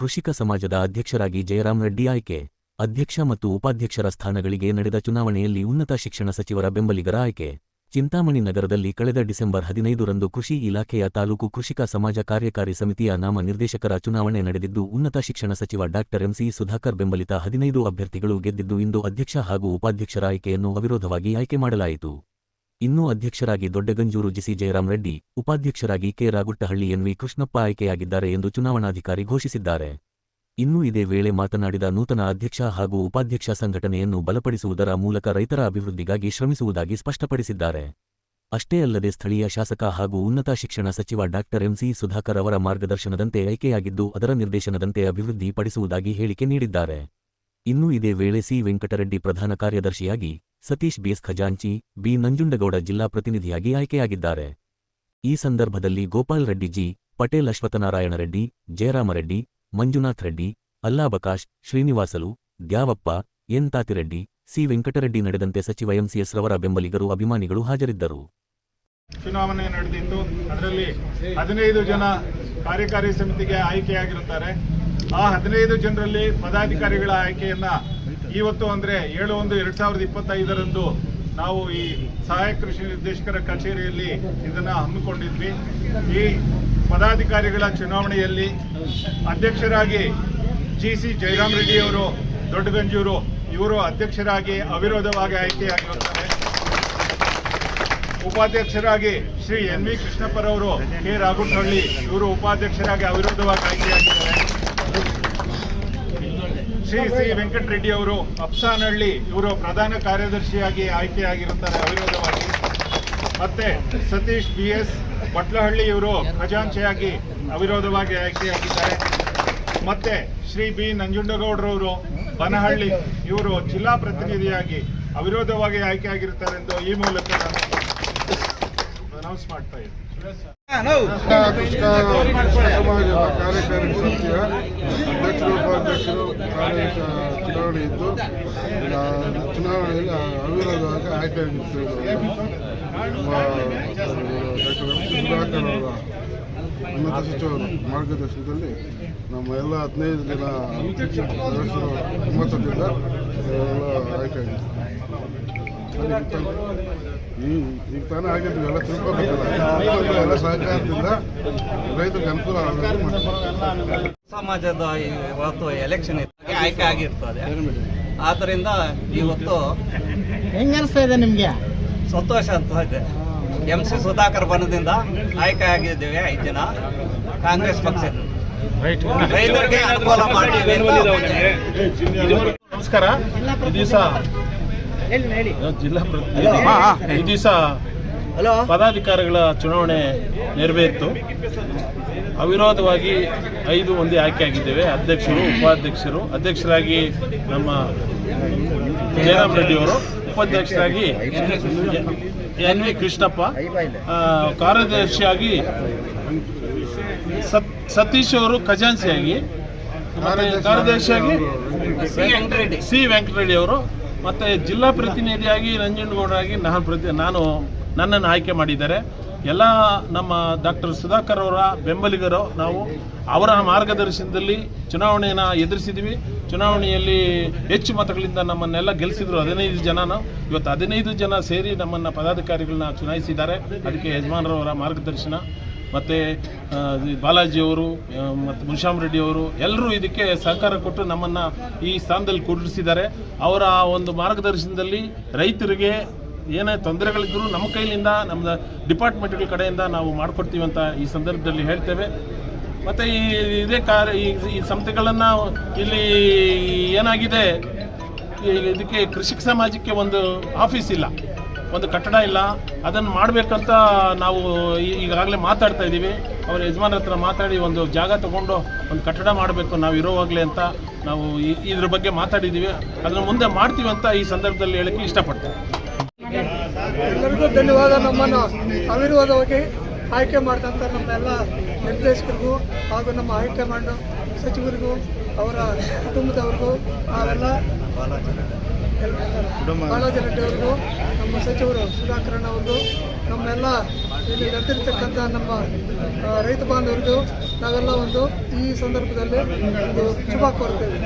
ಕೃಷಿಕ ಸಮಾಜದ ಅಧ್ಯಕ್ಷರಾಗಿ ಜಯರಾಮ್ ರೆಡ್ಡಿ ಆಯ್ಕೆ. ಅಧ್ಯಕ್ಷ ಮತ್ತು ಉಪಾಧ್ಯಕ್ಷರ ಸ್ಥಾನಗಳಿಗೆ ನಡೆದ ಚುನಾವಣೆಯಲ್ಲಿ ಉನ್ನತ ಶಿಕ್ಷಣ ಸಚಿವರ ಬೆಂಬಲಿಗರ ಆಯ್ಕೆ. ಚಿಂತಾಮಣಿ ನಗರದಲ್ಲಿ ಕಳೆದ ಡಿಸೆಂಬರ್ ಹದಿನೈದರಂದು ಕೃಷಿ ಇಲಾಖೆಯ ತಾಲೂಕು ಕೃಷಿಕ ಸಮಾಜ ಕಾರ್ಯಕಾರಿ ಸಮಿತಿಯ ನಾಮ ನಿರ್ದೇಶಕರ ಚುನಾವಣೆ ನಡೆದಿದ್ದು, ಉನ್ನತ ಶಿಕ್ಷಣ ಸಚಿವ ಡಾಕ್ಟರ್ ಎಂಸಿ ಸುಧಾಕರ್ ಬೆಂಬಲಿತ ಹದಿನೈದು ಅಭ್ಯರ್ಥಿಗಳು ಗೆದ್ದಿದ್ದು, ಇಂದು ಅಧ್ಯಕ್ಷ ಹಾಗೂ ಉಪಾಧ್ಯಕ್ಷರ ಆಯ್ಕೆಯನ್ನು ಅವಿರೋಧವಾಗಿ ಆಯ್ಕೆ ಮಾಡಲಾಯಿತು. ಇನ್ನು ಅಧ್ಯಕ್ಷರಾಗಿ ದೊಡ್ಡಗಂಜೂರು ಜಿಸಿ ಜಯರಾಮ್ ರೆಡ್ಡಿ, ಉಪಾಧ್ಯಕ್ಷರಾಗಿ ಕೆ ರಾಗುಟ್ಟಹಳ್ಳಿ ಎನ್ವಿ ಕೃಷ್ಣಪ್ಪ ಆಯ್ಕೆಯಾಗಿದ್ದಾರೆ ಎಂದು ಚುನಾವಣಾಧಿಕಾರಿ ಘೋಷಿಸಿದ್ದಾರೆ. ಇನ್ನೂ ಇದೇ ವೇಳೆ ಮಾತನಾಡಿದ ನೂತನ ಅಧ್ಯಕ್ಷ ಹಾಗೂ ಉಪಾಧ್ಯಕ್ಷ ಸಂಘಟನೆಯನ್ನು ಬಲಪಡಿಸುವುದರ ಮೂಲಕ ರೈತರ ಅಭಿವೃದ್ಧಿಗಾಗಿ ಶ್ರಮಿಸುವುದಾಗಿ ಸ್ಪಷ್ಟಪಡಿಸಿದ್ದಾರೆ. ಅಷ್ಟೇ ಅಲ್ಲದೆ ಸ್ಥಳೀಯ ಶಾಸಕ ಹಾಗೂ ಉನ್ನತ ಶಿಕ್ಷಣ ಸಚಿವ ಡಾಕ್ಟರ್ ಎಂಸಿ ಸುಧಾಕರ್ ಅವರ ಮಾರ್ಗದರ್ಶನದಂತೆ ಆಯ್ಕೆಯಾಗಿದ್ದು, ಅದರ ನಿರ್ದೇಶನದಂತೆ ಅಭಿವೃದ್ಧಿಪಡಿಸುವುದಾಗಿ ಹೇಳಿಕೆ ನೀಡಿದ್ದಾರೆ. ಇನ್ನು ಇದೇ ವೇಳೆ ಸಿ ವೆಂಕಟರೆಡ್ಡಿ ಪ್ರಧಾನ ಕಾರ್ಯದರ್ಶಿಯಾಗಿ ಸತೀಶ್ ಬಿಎಸ್ ಖಜಾಂಚಿ, ಬಿ ನಂಜುಂಡಗೌಡ ಜಿಲ್ಲಾ ಪ್ರತಿನಿಧಿಯಾಗಿ ಆಯ್ಕೆಯಾಗಿದ್ದಾರೆ. ಈ ಸಂದರ್ಭದಲ್ಲಿ Gopal Reddy G, Patel Ashwathanarayana Reddy Jayaramareddy Manjunath Reddy, Allabakash, Srinivasalu, Dyavappa, N Tatireddy, C Venkatareddy ನಡೆದಂತೆ ಸಚಿವ ಎಂಸಿಎಸ್ ರವರ ಬೆಂಬಲಿಗರು ಅಭಿಮಾನಿಗಳು ಹಾಜರಿದ್ದರು. ಚುನಾವಣೆ ನಡೆದಿತ್ತು ಅದರಲ್ಲಿ ಹದಿನೈದು ಜನ ಕಾರ್ಯಕಾರಿ ಸಮಿತಿಗೆ ಆಯ್ಕೆಯಾಗಿರುತ್ತಾರೆ. ಆ ಹದಿನೈದು ಜನರಲ್ಲಿ ಪದಾಧಿಕಾರಿಗಳ ಆಯ್ಕೆಯನ್ನ ಇವತ್ತು ಅಂದ್ರೆ ಏಳು ಒಂದು ಎರಡು ಸಾವಿರದ ಇಪ್ಪತ್ತೈದರಂದು ನಾವು ಈ ಸಹಾಯಕ ಕೃಷಿ ನಿರ್ದೇಶಕರ ಕಚೇರಿಯಲ್ಲಿ ಇದನ್ನ ಹಮ್ಮಿಕೊಂಡಿದ್ವಿ. ಈ ಪದಾಧಿಕಾರಿಗಳ ಚುನಾವಣೆಯಲ್ಲಿ ಅಧ್ಯಕ್ಷರಾಗಿ ಜಿ ಸಿ ಜಯರಾಮ್ ರೆಡ್ಡಿಯವರು ದೊಡ್ಡಗಂಜೂರು, ಇವರು ಅಧ್ಯಕ್ಷರಾಗಿ ಅವಿರೋಧವಾಗಿ ಆಯ್ಕೆಯಾಗಿರುತ್ತಾರೆ. ಉಪಾಧ್ಯಕ್ಷರಾಗಿ ಶ್ರೀ ಎನ್ ವಿ ಕೃಷ್ಣಪ್ಪರವರು ಕೆ ರಾಗುಟ್ಟಹಳ್ಳಿ ಇವರು ಉಪಾಧ್ಯಕ್ಷರಾಗಿ ಅವಿರೋಧವಾಗಿ ಆಯ್ಕೆಯಾಗಿದ್ದಾರೆ. ಶ್ರೀ ಸಿ ವೆಂಕಟರೆಡ್ಡಿ ಅವರು ಅಪ್ಸಾನಹಳ್ಳಿ ಇವರು ಪ್ರಧಾನ ಕಾರ್ಯದರ್ಶಿಯಾಗಿ ಆಯ್ಕೆಯಾಗಿರುತ್ತಾರೆ ಅವಿರೋಧವಾಗಿ. ಮತ್ತೆ ಸತೀಶ್ ಬಿ ಎಸ್ ಬಟ್ಲಹಳ್ಳಿ ಇವರು ಖಜಾಂಚೆಯಾಗಿ ಅವಿರೋಧವಾಗಿ ಆಯ್ಕೆಯಾಗಿದ್ದಾರೆ ಮತ್ತೆ ಶ್ರೀ ಬಿ ನಂಜುಂಡಗೌಡರವರು ಬನಹಳ್ಳಿ ಇವರು ಜಿಲ್ಲಾ ಪ್ರತಿನಿಧಿಯಾಗಿ ಅವಿರೋಧವಾಗಿ ಆಯ್ಕೆಯಾಗಿರುತ್ತಾರೆ ಎಂದು ಈ ಮೂಲಕ ನಾನು ಅನೌನ್ಸ್ ಮಾಡ್ತಾ ಇದ್ದೀನಿ. ಕಾರ್ಯಕಾರಿ ಸಮಿತಿಯ ಅಧ್ಯಕ್ಷರು ಕಾರ್ಯ ಚುನಾವಣೆ ಆ, ಚುನಾವಣೆಯಲ್ಲಿ ಅವಿರೋಧವಾಗಿ ಆಯ್ಕೆಯಾಗಿರ್ತೇವೆ ನಮ್ಮ ಡಾಕ್ಟರ್ ಸುಧಾಕರ್ ಅವರ ಉನ್ನತ ಸಚಿವರು ಮಾರ್ಗದರ್ಶನದಲ್ಲಿ ನಮ್ಮ ಎಲ್ಲ ಹದಿನೈದು ಜನ ಸದಸ್ಯರು ಒಮ್ಮತದಿಂದ ಎಲ್ಲ ಆಯ್ಕೆಯಾಗಿದ್ದಾರೆ ಈ ಈಗ ತಾನೇ ಆಗಿದ್ವಿ ಎಲ್ಲ ತಿಳ್ಕೊಬೇಕಲ್ಲ. ಎಲ್ಲ ಸಹಕಾರದಿಂದ ರೈತರಿಗೆ ಅನುಕೂಲ ಆಗಬೇಕು ಸಮಾಜದ ಇವತ್ತು ಎಲೆಕ್ಷನ್ ಇದ್ದಾಗ ಆಯ್ಕೆ ಆಗಿರ್ತದೆ. ಆದ್ದರಿಂದ ಇವತ್ತು ಹೆಂಗ ಅನಿಸ್ತಾ ಇದೆ ನಿಮ್ಗೆ? ಸಂತೋಷ ಅಂತ ಇದೆ. ಎಂ ಸಿ ಸುಧಾಕರ್ ಬನದಿಂದ ಆಯ್ಕೆ ಆಗಿದ್ದೇವೆ ಐದು ಜನ. ಕಾಂಗ್ರೆಸ್ ಪಕ್ಷದ. ರೈತರಿಗೆ ಅನುಕೂಲ ಮಾಡಿವೆ ನಮಸ್ಕಾರ. ದಿವಸ ಜಿಲ್ಲಾ ಪ್ರತಿನಿಧಿ ಈ ದಿವಸ ಪದಾಧಿಕಾರಿಗಳ ಚುನಾವಣೆ ನೆರವೇರಿತು. ಅವಿರೋಧವಾಗಿ ಐದು ಆಯ್ಕೆ ಆಯ್ಕೆಯಾಗಿದ್ದೇವೆ ಅಧ್ಯಕ್ಷರು ಉಪಾಧ್ಯಕ್ಷರು ಅಧ್ಯಕ್ಷರಾಗಿ ನಮ್ಮ ಜಯರಾಮ್ ರೆಡ್ಡಿ ಅವರು ಉಪಾಧ್ಯಕ್ಷರಾಗಿ ಎನ್ ವಿ ಕೃಷ್ಣಪ್ಪ ಕಾರ್ಯದರ್ಶಿಯಾಗಿ ಸತ್ ಸತೀಶ್ ಅವರು ಖಜಾನ್ಸಿಯಾಗಿ ಕಾರ್ಯದರ್ಶಿಯಾಗಿ ಸಿ ವೆಂಕಟರೆಡ್ಡಿ. ಸಿ ವೆಂಕಟರೆಡ್ಡಿ ಅವರು ಮತ್ತೆ ಜಿಲ್ಲಾ ಪ್ರತಿನಿಧಿಯಾಗಿ ನಂಜನಗೌಡರಾಗಿ ನಾನು ಪ್ರತಿ ನಾನು ನನ್ನನ್ನು ಆಯ್ಕೆ ಮಾಡಿದ್ದಾರೆ. ಎಲ್ಲ ನಮ್ಮ ಡಾಕ್ಟರ್ ಸುಧಾಕರ್ ಅವರ ಬೆಂಬಲಿಗರು ನಾವು ಅವರ ಮಾರ್ಗದರ್ಶನದಲ್ಲಿ ಚುನಾವಣೆಯನ್ನು ಎದುರಿಸಿದ್ವಿ. ಚುನಾವಣೆಯಲ್ಲಿ ಹೆಚ್ಚು ಮತಗಳಿಂದ ನಮ್ಮನ್ನೆಲ್ಲ ಗೆಲ್ಲಿಸಿದ್ರು ಹದಿನೈದು ಜನನ ಇವತ್ತು ಹದಿನೈದು ಜನ ಸೇರಿ ನಮ್ಮನ್ನು ಪದಾಧಿಕಾರಿಗಳನ್ನ ಚುನಾಯಿಸಿದ್ದಾರೆ. ಅದಕ್ಕೆ ಯಜಮಾನರವರ ಮಾರ್ಗದರ್ಶನ. ಮತ್ತು ಬಾಲಾಜಿಯವರು ಮತ್ತು ರೆಡ್ಡಿ ಅವರು ಎಲ್ಲರೂ ಇದಕ್ಕೆ ಸಹಕಾರ ಕೊಟ್ಟು ನಮ್ಮನ್ನು ಈ ಸ್ಥಾನದಲ್ಲಿ ಕೂಡಿಸಿದ್ದಾರೆ ಅವರ ಒಂದು ಮಾರ್ಗದರ್ಶನದಲ್ಲಿ ರೈತರಿಗೆ ಏನೇ ತೊಂದರೆಗಳಿದ್ದರೂ ನಮ್ಮ ಕೈಲಿಂದ, ನಮ್ಮ ಡಿಪಾರ್ಟ್ಮೆಂಟ್ಗಳ ಕಡೆಯಿಂದ ನಾವು ಮಾಡಿಕೊಡ್ತೀವಿ ಅಂತ ಈ ಸಂದರ್ಭದಲ್ಲಿ ಹೇಳ್ತೇವೆ. ಮತ್ತು ಈ, ಇದೇ ಕಾರ್ಯ ಈ ಸಂಸ್ಥೆಗಳನ್ನು ಇಲ್ಲಿ ಏನಾಗಿದೆ? ಇದಕ್ಕೆ ಕೃಷಿಕ ಸಮಾಜಕ್ಕೆ ಒಂದು ಆಫೀಸ್ ಇಲ್ಲ. ಒಂದು ಕಟ್ಟಡ ಇಲ್ಲ, ಅದನ್ನು ಮಾಡಬೇಕಂತ ನಾವು ಈಗಾಗಲೇ ಮಾತಾಡ್ತಾ ಇದ್ದೀವಿ. ಅವರ ಯಜಮಾನ್ರ ಹತ್ರ ಮಾತಾಡಿ ಒಂದು ಜಾಗ ತಗೊಂಡು ಒಂದು ಕಟ್ಟಡ ಮಾಡಬೇಕು ನಾವು ಇರೋವಾಗಲೇ ಅಂತ ನಾವು ಇದ್ರ ಬಗ್ಗೆ ಮಾತಾಡಿದ್ದೀವಿ. ಅದನ್ನು ಮುಂದೆ ಮಾಡ್ತೀವಿ ಅಂತ ಈ ಸಂದರ್ಭದಲ್ಲಿ ಹೇಳಕ್ಕೆ ಇಷ್ಟಪಡ್ತೇವೆ ಎಲ್ಲರಿಗೂ ಧನ್ಯವಾದ. ನಮ್ಮನ್ನು ಅವಿರೋಧವಾಗಿ ಆಯ್ಕೆ ಮಾಡಿದಂಥ ನಮ್ಮೆಲ್ಲ ನಿರ್ದೇಶಕರಿಗೂ ಹಾಗೂ ನಮ್ಮ ಹೈಕಮಾಂಡ್ ಸಚಿವರಿಗೂ, ಅವರ ಕುಟುಂಬದವ್ರಿಗೂ ನಾವೆಲ್ಲ ಬಾಲಾಜಿ ರೆಡ್ಡಿ ನಮ್ಮ ಸಚಿವರು ಸುಧಾಕರಣ್ಣ ಅವ್ರಿಗೂ ನಮ್ಮೆಲ್ಲ ಇಲ್ಲಿ ನೆರೆದಿರ್ತಕ್ಕಂಥ ನಮ್ಮ ರೈತ ಬಾಂಧವರಿಗೂ ನಾವೆಲ್ಲ ಒಂದು ಈ ಸಂದರ್ಭದಲ್ಲಿ ಒಂದು ಶುಭ ಕೋರ್ತೇವೆ.